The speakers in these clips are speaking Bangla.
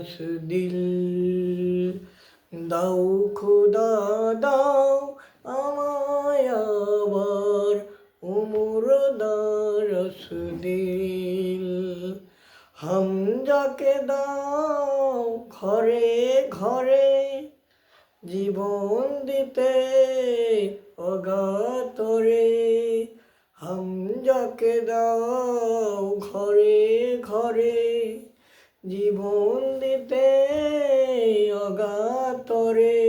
দারস দিল দাও খুদা, দাও আমায় আবার দিল হাম যাকে দাও ঘরে ঘরে জীবন দিতে অগাতরে হাম যাকে দাও ঘরে ঘরে জীবন দিতে অগাতরে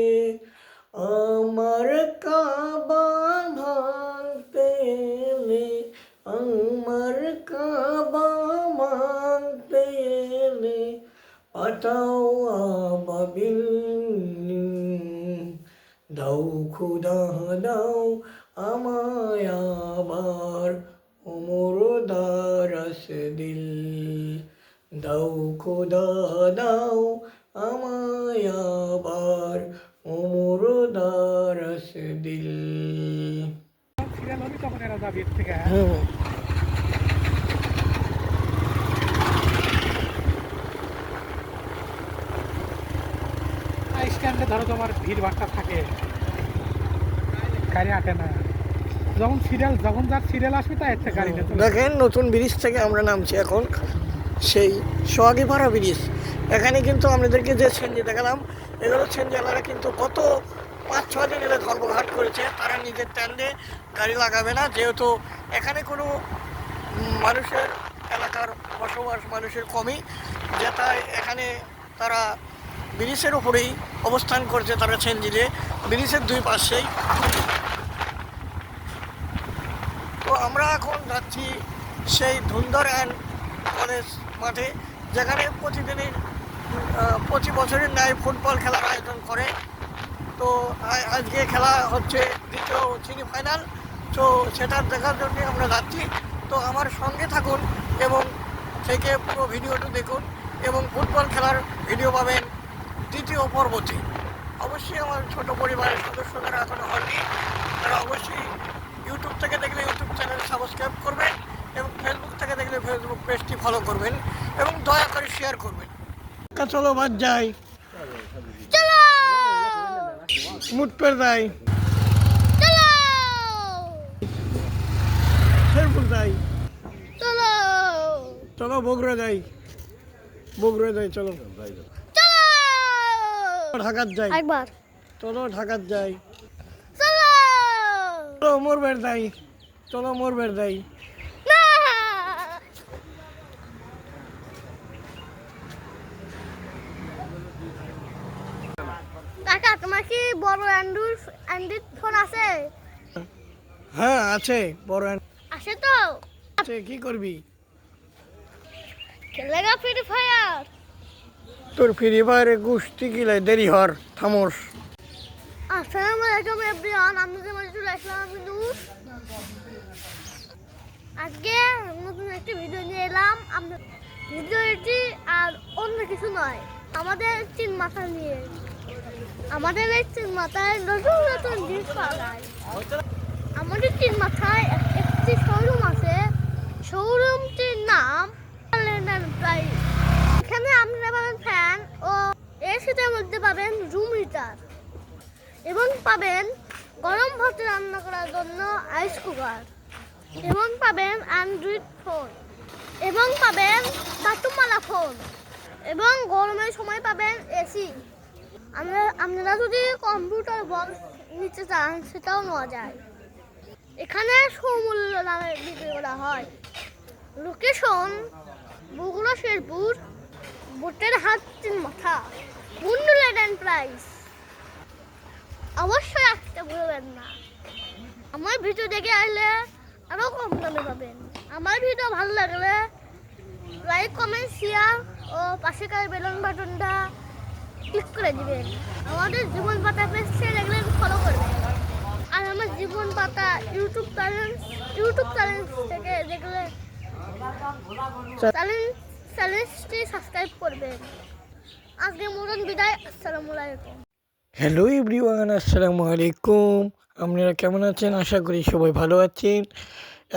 আমার কাবা ভাঙতে এলে, আমার কাবা ভাঙতে এলে, পাঠাও আবাবিল দাও, খুদা দাও আমায় আবার ওমর দারস দিল। দাও খুদা দাও আমায় আবার ওমর দারস দিল হুম স্ট্যান্ডে ধরো তোমার ভিড় ভাড়টা থাকে। গাড়ি আটে না। যখন সিরিয়াল যখন যার সিরিয়াল আসবে তাই একটা গাড়ি দেখেন নতুন ব্রিজ থেকে আমরা নামছি এখন। সেই সোহাগীপাড়া ব্রিজ। এখানে কিন্তু আপনাদেরকে যে সেনজি দেখালাম, এগুলো সেনজিওয়ালারা কিন্তু কত পাঁচ ছ দিন এলে ধর্মঘাট করেছে, তারা নিজের ট্যান্ডে গাড়ি লাগাবে না। যেহেতু এখানে কোনো মানুষের এলাকার বসবাস মানুষের কমই যেটা এখানে তারা ব্রিজের উপরেই অবস্থান করছে তারা সেনজিতে ব্রিজের দুই পাশেই। তো আমরা এখন যাচ্ছি সেই ধুন্দর অ্যান্ড কলেজ মাঠে, যেখানে প্রতিদিনই প্রতি বছরের ন্যায় ফুটবল খেলার আয়োজন করে। তো আজকে খেলা হচ্ছে দ্বিতীয় সেমিফাইনাল তো সেটা দেখার জন্য আমরা যাচ্ছি। তো আমার সঙ্গে থাকুন এবং থেকে পুরো ভিডিওটি দেখুন এবং ফুটবল খেলার ভিডিও পাবেন দ্বিতীয় পর্বতে অবশ্যই আমার ছোট পরিবারের সদস্য যারা এখনও হয়নি, তারা অবশ্যই ইউটিউব থেকে দেখলে ইউটিউব চ্যানেল সাবস্ক্রাইব করবেন এবং ফেসবুক থেকে ফেসবুক পেজটি ফলো করবেন এবং দয়া করে শেয়ার করবেন। চলো বাদ যাই। মুট পের যাই। শেরপুর যাই। চলো! বগুড়া যাই। বগুড়া যাই চলো। ঢাকাত যাই। একবার। চলো ঢাকাত যাই। চলো! চলো মোর বের যাই। চলো মোর বের যাই না কাকা তোমার কি বড় অ্যান্ড্রয়েড অ্যান্ড্রয়েড ফোন আছে? হ্যাঁ আছে বড় আছে তো? আছে কি করবি? খেলেগা ফ্রি ফায়ার তোর ফ্রি ফায়ারে গুষ্টি গিলাই দেরি হর থামোস। আসসালামু আলাইকুম এভরিওয়ান। আমি তোমার চলে আসলাম কিন্তু আজকে নতুন একটি ভিডিও নিয়ে এলাম। আমরা ভিডিওটি আর অন্য কিছু নয় আমাদের তিন মাথা নিয়ে। আমাদের তিন মাথায় নতুন নতুন জিনিস পাওয়া আমাদের তিন মাথায় একটি শোরুম আছে। শোরুমটির নাম এখানে আপনারা পাবেন ফ্যান ও এসিটার মধ্যে পাবেন রুম হিটার এবং পাবেন গরম ভাত রান্না করার জন্য আইস কুকার এবং পাবেন অ্যান্ড্রয়েড ফোন এবং পাবেন বাটুমালা ফোন এবং গরমের সময় পাবেন এসি আমরা আপনারা যদি কম্পিউটার বক্স নিতে চান, সেটাও নেওয়া যায়। এখানে সমূল্য দামে বিক্রি করা হয়। লোকেশন বগুড়া, শেরপুর বোটের হাত তিন মাথা মুন্ডুলেট অ্যান্ড প্রাইস অবশ্যই আসতে ভুলবেন না। আমার ভিডিও দেখে আসলে আরও কম দামে পাবেন। আমার ভিডিও ভালো লাগলে লাইক কমেন্ট শেয়ার ও পাশে পাশেকার বেলুন বাটনটা ক্লিক করে দিবেন আমাদের জীবন পাতা পেজে ফলো করবেন আর আমার জীবন পাতা ইউটিউব চ্যানেল ইউটিউব চ্যানেল থেকে দেখলে চ্যানেল চ্যানেলটি সাবস্ক্রাইব করবেন আজকে মতন বিদায়, আসসালামু আলাইকুম। হ্যালো এভরিওয়ান আসসালামু আলাইকুম। আপনারা কেমন আছেন? আশা করি সবাই ভালো আছেন।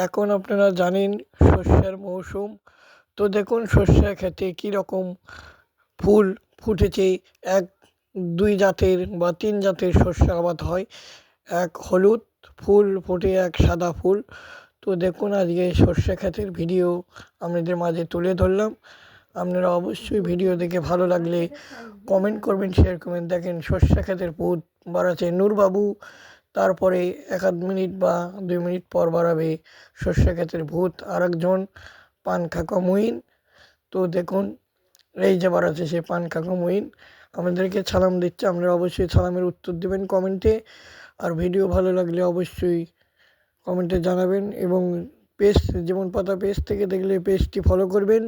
এখন আপনারা জানেন শস্যের মৌসুম। তো দেখুন শস্যের খেতে কী রকম ফুল ফুটেছে, এক, দুই জাতের বা তিন জাতের শস্য আবাদ হয়। এক হলুদ ফুল ফুটে, এক সাদা ফুল। তো দেখুন আজকে শস্য ক্ষেতের ভিডিও আপনাদের মাঝে তুলে ধরলাম। আপনারা অবশ্যই ভিডিও দেখে ভালো লাগলে কমেন্ট করবেন শেয়ার করবেন। দেখেন শস্য ক্ষেতের পুত বাড়াচ্ছে নূরবাবু। তারপরে এক আধ মিনিট বা দুই মিনিট পর বাড়াবে শস্য ক্ষেতের ভূত আর একজন পান খাকা মহিন তো দেখুন এই যে বার আছে সে পান খাকা মহিন আমাদেরকে সালাম দিচ্ছে, আপনারা অবশ্যই সালামের উত্তর দেবেন কমেন্টে। আর ভিডিও ভালো লাগলে অবশ্যই কমেন্টে জানাবেন এবং পেজ জীবন পাতা পেজ থেকে দেখলে পেজটি ফলো করবেন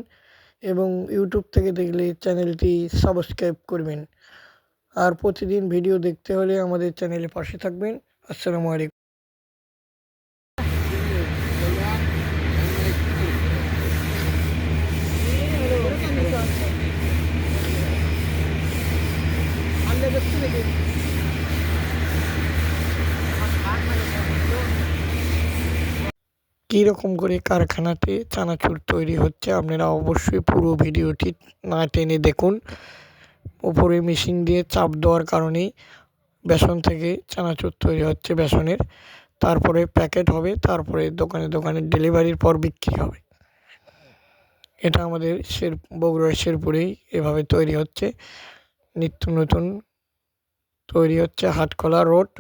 এবং ইউটিউব থেকে দেখলে চ্যানেলটি সাবস্ক্রাইব করবেন। আর প্রতিদিন ভিডিও দেখতে হলে আমাদের চ্যানেলে পাশে থাকবেন। আসসালামু আলাইকুম কী রকম করে কারখানাতে চানাচুর তৈরি হচ্ছে আপনারা অবশ্যই পুরো ভিডিওটি না টেনে দেখুন। ওপরে মেশিন দিয়ে চাপ দেওয়ার কারণেই বেসন থেকে চানাচুর তৈরি হচ্ছে বেসনের। তারপরে প্যাকেট হবে, তারপরে দোকানে দোকানে ডেলিভারির পর বিক্রি হবে। এটা আমাদের শের, বগুড়ার শেরপুরেই এভাবে তৈরি হচ্ছে। নিত্য নতুন তৈরি হচ্ছে হাটখোলা রোড।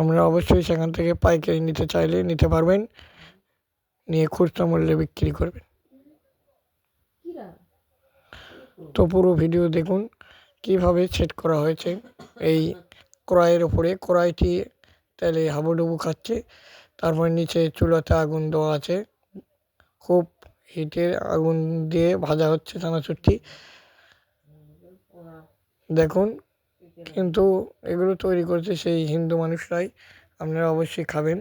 আমরা অবশ্যই সেখান থেকে পাইকারি নিতে চাইলে নিতে পারবেন। নিয়ে খুচরা মূল্যে বিক্রি করবেন। তো পুরো ভিডিও দেখুন কীভাবে সেট করা হয়েছে। এই কড়াইয়ের ওপরে কড়াইটি তেলে হাবুডুবু খাচ্ছে তারপরে নিচে চুলাতে আগুন দেওয়া আছে। খুব হিটের আগুন দিয়ে ভাজা হচ্ছে চানাচুরটি। দেখুন কিন্তু এগুলো তৈরি করছে সেই হিন্দু মানুষরাই আপনারা অবশ্যই খাবেন।